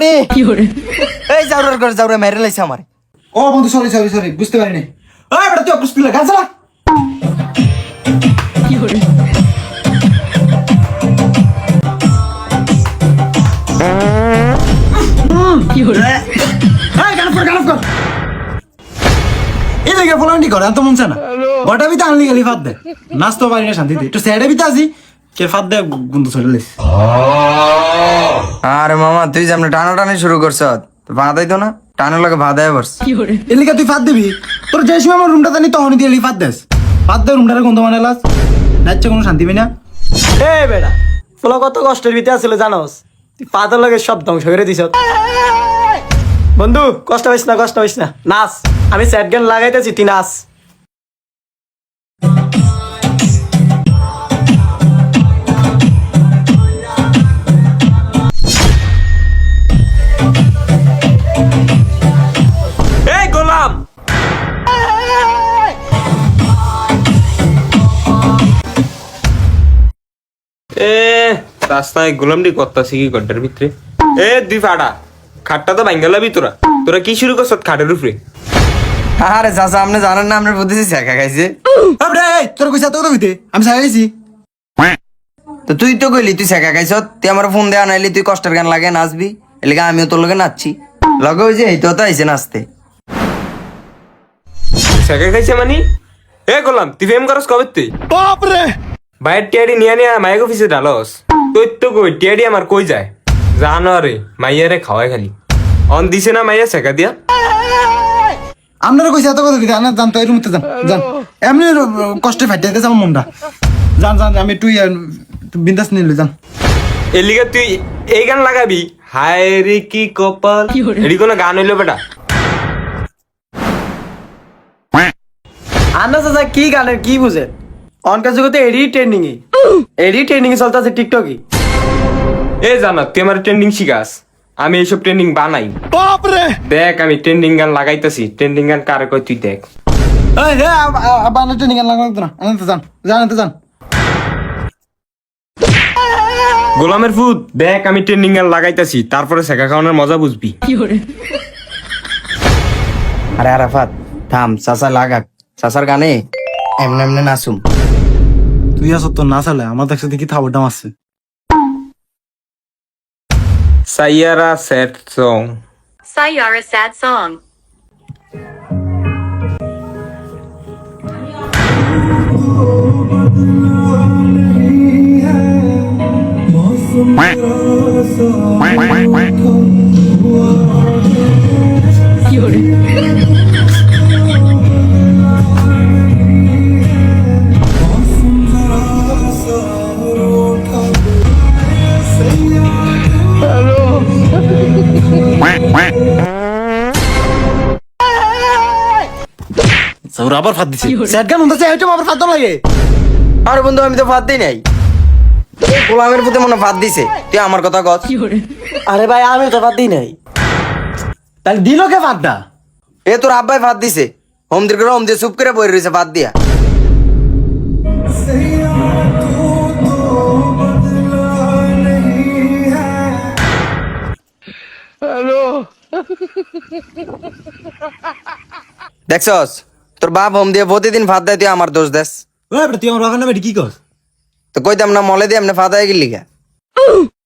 রে। এই জাউরার ঘর জাউরা মেরে লাইছে আমার। ও বন্ধু সরি সরি সরি বুঝতে পারিনি। ওই বেটা তুই অকুস পিলা গান চালা। এই গান কর গান কর এই দেখে করে এত মনছে না। ওটা বিতে আনলি গেলি ফাদ দে। নাচতে পারি না শান্তিতে একটু স্যাডে বিতে আসি কে ফাদ দে গুন্দু চলে লাইছে আরে মামা তুই যেমন টানাটানি শুরু করছ ভাদাই তো না? টানের লাগে ভাদাই বস এলিকা তুই ফাদ দিবি? তোর যে সময় আমার রুমটা জানি তখনই দিয়ে এলি ফাদ দেস। ফাদ দে রুমটারে গন্ধ মানে লাস। নাচছে কোনো শান্তি পাই না। এ বেড়া ফুলা কত কষ্টের ভিতরে আছিল জানোস? তুই পাতার লগে সব ধ্বংস করে দিছ। বন্ধু কষ্ট হইস না কষ্ট হইস না। নাচ আমি স্যাট গান লাগাইতেছি তুই নাচ। রাস্তায় গোলামটি করতাছি কি গড্ডার ভিতরে? এ দুই ফাড়া খাটটা তো ভাঙ্গালাবি তোরা। তোরা কি শুরু করছ খাটের উপরে? আরে চাচা আপনি জানেন না আপনার বুদ্ধি শেখা খাইছে। আরে তোর কইছা তো আমি তো তুই তো কইলি তুই শেখা খাইছ তুই আমার ফোন দেয়া নাইলি তুই কষ্টের গান লাগে নাচবি। এলাকা আমিও তোর লগে নাচছি। লগে ওই যে এই তো তো আইছে নাচতে। শেখা খাইছে মানি? এ গোলাম তুই ফেম করস কবে তুই? বাইরের টিয়াডি নিয়ে নিয়ে মায়ের অফিসে ডালস তুই তো কই টিয়াডি আমার কই যায়? জানো রে মাইয়ারে খাওয়াই খালি। অন দিছে না মাইয়া শেখা দিয়া? আপনারা কইছে এত কথা দিতে আনা জান তো এই রুমতে যান যান এমনি কষ্টে ফাটিয়ে দিতেছে আমার মনটা যান যান আমি তুই বিন্দাস নিলে যান এর তুই এই গান লাগাবি? হায় রে কি কপাল। এটি কোনো গান হইল বেটা। আন্দাজ আছে কি গানের কি বুঝে অনকার জগতে এডি ট্রেন্ডিং এ এডি ট্রেন্ডিং এ চলতেছে এ জানা তুই আমার ট্রেন্ডিং শিখাস আমি এইসব ট্রেন্ডিং বানাই। দেখ আমি ট্রেন্ডিং গান লাগাইতেছি। ট্রেন্ডিং গান কারে কই তুই দেখ। এই হে আবার আনা ট্রেনিং লাগবে না। আনতে যান যান গোলামের ফুদ দেখ আমি ট্রেন্ডিং গান লাগাইতেছি। তারপরে শেখা খাওয়ানোর মজা বুঝবি। আরে আরাফাত থাম চাচা লাগাক। চাচার গানে এমনি এমনি নাচুম। তুই আসো তো না চালে আমার দেখছে দেখি থাবরটা মারছে Saiyaara sad song Sayara sad song. আবার ফাদ দিছে। গান আবার ফাদ লাগে। আরে বন্ধু আমি তো ফাদ দিই নাই। এই গোলামের প্রতি মনে ফাদ দিছে। তুই আমার কথা কস। আরে ভাই আমি তো বাদ দিই নাই। তাহলে দিল কে ফাদটা? এ তোর আব্বাই ফাদ দিছে। হোম দির করে হোম দিয়ে চুপ করে বই রয়েছে ফাদ দিয়া। দেখছস? তোর বাপ হোম দিয়ে প্রতিদিন ভাত দেয় তুই আমার দোষ দেস। তুই আমার বাগান নামে কি কস? তো কইতাম না মলে দিয়ে এমনি ফাদ হয়ে গেলি গা